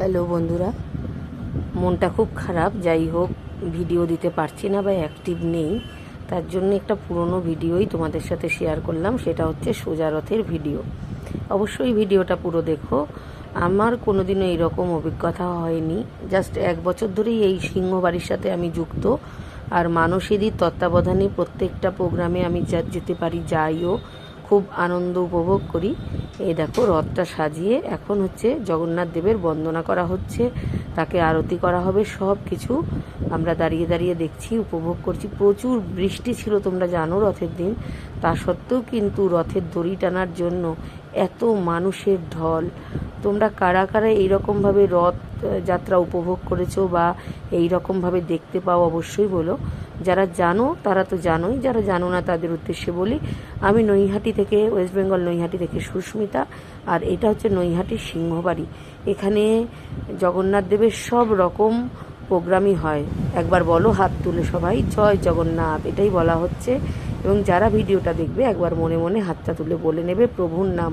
Hello বন্ধুরা, মনটা খুব খারাপ, যাই হোক, ভিডিও দিতে পারছি না বা অ্যাক্টিভ নেই, তার জন্য একটা পুরনো ভিডিওই তোমাদের সাথে শেয়ার করলাম, সেটা হচ্ছে সোজা রথের ভিডিও। অবশ্যই ভিডিওটা পুরো দেখো, আমার কোনোদিনও এইরকম অভিজ্ঞতা হয়নি জাস্ট এক বছর ধরেই এই সিংহ বাড়ির সাথে আমি যুক্ত, আর মানসীদির তত্ত্বাবধানে প্রত্যেকটা প্রোগ্রামে আমি যেতে পারি যাইও খুব আনন্দ উপভোগ করি। এই দেখো, রথটা সাজিয়ে এখন হচ্ছে জগন্নাথ দেবের বন্দনা করা হচ্ছে। তাকে আরতি করা হবে, সব কিছু আমরা দাঁড়িয়ে দাঁড়িয়ে দেখছি, উপভোগ করছি। প্রচুর বৃষ্টি ছিল, তোমরা জানো রথের দিন। তা সত্ত্বেও কিন্তু রথের দড়ি টানার জন্য এত মানুষের ঢল। তোমরা কারা কারা এইরকমভাবে রথ যাত্রা উপভোগ করেছ বা এই রকমভাবে দেখতে পাও অবশ্যই বলো। যারা জানো, তারা তো জানোই। যারা জানো না, তাদের উদ্দেশ্যে বলি, আমি নৈহাটি থেকে, ওয়েস্ট বেঙ্গল নৈহাটি থেকে সুস্মিতা, আর এটা হচ্ছে নৈহাটির সিংহবাড়ি। এখানে জগন্নাথ দেবের সব রকম প্রোগ্রামই হয়। একবার বলো, হাত তুলে সবাই, জয় জগন্নাথ, এটাই বলা হচ্ছে। এবং যারা ভিডিওটা দেখবে, একবার মনে মনে হাতটা তুলে বলে নেবে প্রভুর নাম।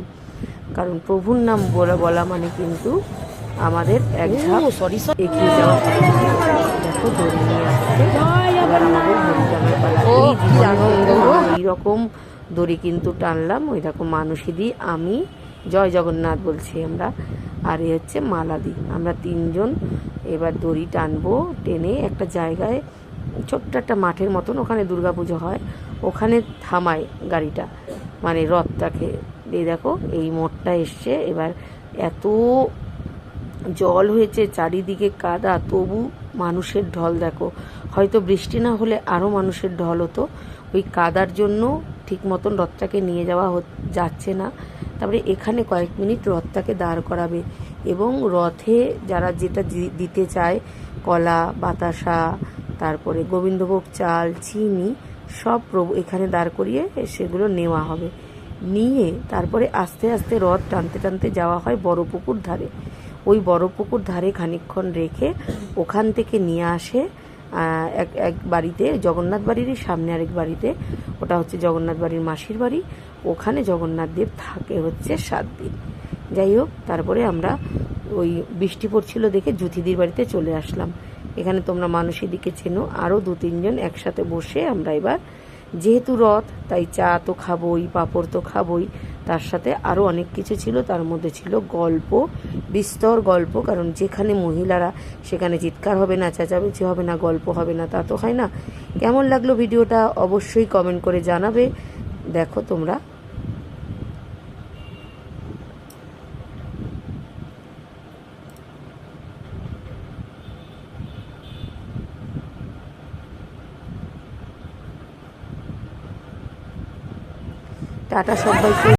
কারণ প্রভুর নাম বলা বলা মানে কিন্তু আমাদের এক ধাপ এগিয়ে যাওয়া দেখো দড়ি নিয়ে আসছে। এবার আমাদের দড়ি টানার পালা। এইরকম দড়ি কিন্তু টানলাম। ওই রকম মানুষই দিই আমি জয় জগন্নাথ বলছি আমরা। আর এ হচ্ছে মালাদি আমরা তিনজন এবার দড়ি টানবো টেনে একটা জায়গায় ছোট্ট একটা মাঠের মতন ওখানে দুর্গাপুজো হয়। ওখানে থামায় গাড়িটা। মানে রথটাকে। এই দেখো এই মোড়টা এসছে। এবার এত জল হয়েছে, চারিদিকে কাদা, তবু মানুষের ঢল দেখো। হয়তো বৃষ্টি না হলে আরও মানুষের ঢল হতো। ওই কাদার জন্য ঠিক মতন রথটাকে নিয়ে যাওয়া যাচ্ছে না। তারপরে এখানে কয়েক মিনিট রথটাকে দাঁড় করাবে এবং রথে যারা যেটা দিতে চায়, কলা, বাতাসা, তারপরে গোবিন্দভোগ চাল, চিনি, সব প্রভু এখানে দাঁড় করিয়ে সেগুলো নেওয়া হবে। নিয়ে তারপরে আস্তে আস্তে রথ টানতে টানতে যাওয়া হয় বড় পুকুর ধারে। ওই বড় পুকুর ধারে খানিকক্ষণ রেখে ওখান থেকে নিয়ে আসে এক এক বাড়িতে, জগন্নাথ বাড়িরই সামনে আরেক বাড়িতে। ওটা হচ্ছে জগন্নাথ বাড়ির মাসির বাড়ি। ওখানে জগন্নাথ দেব থাকে হচ্ছে সাত দিন। যাই হোক, তারপরে আমরা ওই বৃষ্টি পড়ছিল দেখে জ্যোতিদির বাড়িতে চলে আসলাম। এখানে তোমরা মানুষের দিকে চেনো আরও দু, তিনজন একসাথে বসে আমরা এবার, যেহেতু রথ, তাই চা তো খাবোই, পাঁপড় তো খাবোই তার সাথে আরও অনেক কিছু ছিল। তার মধ্যে ছিল গল্প, বিস্তর গল্প, কারণ যেখানে মহিলারা সেখানে চিৎকার হবে না, চেঁচামেচি হবে না, গল্প হবে না, তা তো হয় না। কেমন লাগল ভিডিওটা অবশ্যই কমেন্ট করে জানাবে। দেখো তোমরা। টাটা সবাইকে।